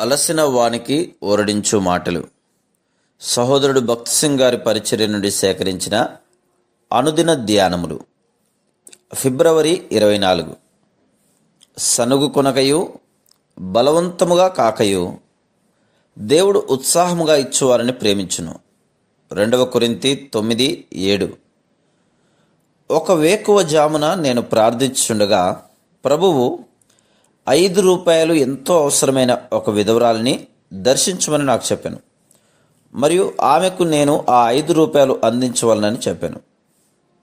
అలసిన వానికి ఓరడించు మాటలు. సహోదరుడు భక్త్ సింగ్ గారి పరిచర్య నుండి సేకరించిన అనుదిన ధ్యానములు. ఫిబ్రవరి ఇరవై నాలుగు. సనుగు కొనకయు బలవంతముగా కాకయు దేవుడు ఉత్సాహముగా ఇచ్చువారని ప్రేమించును. రెండవ కొరింతి తొమ్మిది ఏడు. ఒక వేకువ జామున నేను ప్రార్థించుండగా ప్రభువు ఐదు రూపాయలు ఎంతో అవసరమైన ఒక విధవరాలని దర్శించమని నాకు చెప్పాను. మరియు ఆమెకు నేను ఆ ఐదు రూపాయలు అందించవలనని చెప్పాను.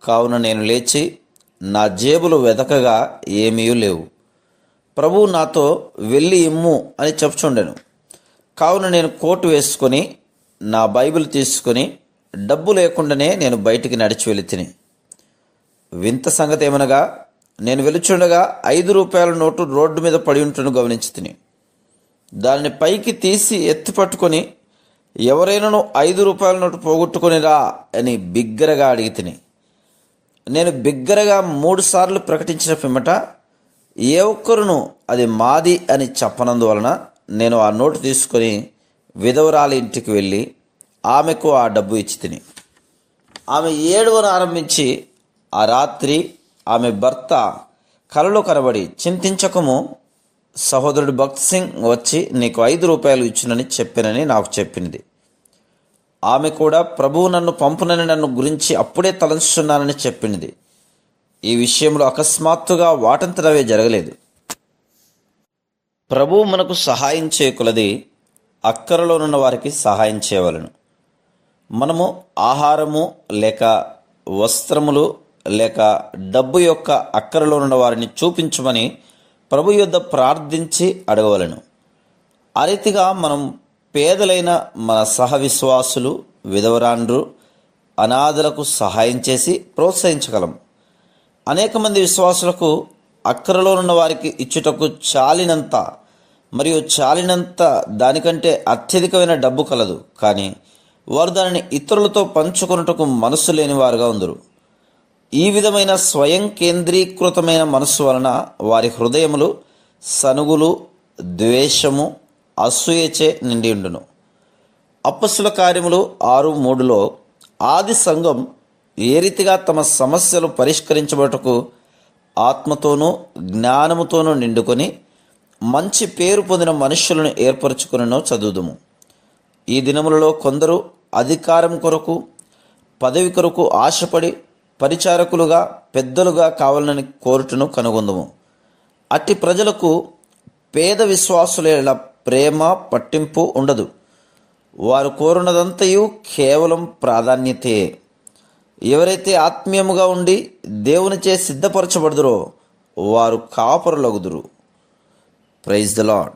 కావున నేను లేచి నా జేబులు వెతకగా ఏమీ లేవు. ప్రభు నాతో వెళ్ళి ఇమ్ము అని చెప్పుచుండెను. కావున నేను కోటు వేసుకొని నా బైబిల్ తీసుకొని డబ్బు లేకుండానే నేను బయటికి నడిచి వెళ్ళి తిని. వింత సంగతి ఏమనగా నేను వెలుచుండగా ఐదు రూపాయల నోటు రోడ్డు మీద పడి ఉంటును గమనించి తిని. దానిని పైకి తీసి ఎత్తి పట్టుకొని ఎవరైనాను ఐదు రూపాయల నోటు పోగొట్టుకొనిరా అని బిగ్గరగా అడిగి తిని. నేను బిగ్గరగా మూడు సార్లు ప్రకటించిన పిమ్మట ఏ ఒక్కరును అది మాది అని చెప్పనందువలన నేను ఆ నోటు తీసుకొని విధవరాలి ఇంటికి వెళ్ళి ఆమెకు ఆ డబ్బు ఇచ్చి తిని. ఆమె ఏడువను ఆరంభించి ఆ రాత్రి ఆమె భర్త కలలో కనబడి చింతించకము. సహోదరుడు భక్త్ సింగ్ వచ్చి నీకు ఐదు రూపాయలు ఇచ్చునని చెప్పినని నాకు చెప్పింది. ఆమె కూడా ప్రభువు నన్ను పంపునని నన్ను గురించి అప్పుడే తలంచుతున్నానని చెప్పింది. ఈ విషయంలో అకస్మాత్తుగా వాటంతరవే జరగలేదు. ప్రభువు మనకు సహాయం చేయకులది అక్కరలోనున్న వారికి సహాయం చేయవలను. మనము ఆహారము లేక వస్త్రములు లేక డబ్బు యొక్క అక్కరలో ఉన్న వారిని చూపించమని ప్రభు యొద్ద ప్రార్థించి అడగవలను. ఆ రీతిగా మనం పేదలైన మన సహవిశ్వాసులు విధవరాండ్రు అనాథలకు సహాయం చేసి ప్రోత్సహించగలం. అనేక మంది విశ్వాసులకు అక్కరలో ఉన్న వారికి ఇచ్చుటకు చాలినంత మరియు చాలినంత దానికంటే అత్యధికమైన డబ్బు కలదు. కానీ వారు దానిని ఇతరులతో పంచుకొనుటకు మనసు లేని వారుగా ఉందరు. ఈ విధమైన స్వయం కేంద్రీకృతమైన మనస్సు వలన వారి హృదయములు సనుగులు ద్వేషము అసూయచే నిండి ఉండును. అప్పస్సుల కార్యములు ఆరు మూడులో ఆది సంఘం ఏ రీతిగా తమ సమస్యలు పరిష్కరించబటకు ఆత్మతోనూ జ్ఞానముతోనూ నిండుకొని మంచి పేరు పొందిన మనుష్యులను ఏర్పరచుకునో చదువుదుము. ఈ దినములలో కొందరు అధికారం కొరకు పదవి కొరకు ఆశపడి పరిచారకులుగా పెద్దలుగా కావాలని కోరుటను కనుగొందుము. అట్టి ప్రజలకు పేద విశ్వాసుల ప్రేమ పట్టింపు ఉండదు. వారు కోరున్నదంతయు కేవలం ప్రాధాన్యతే. ఎవరైతే ఆత్మీయముగా ఉండి దేవునిచే సిద్ధపరచబడుదురో వారు కాపరులగుదురు. Praise the lord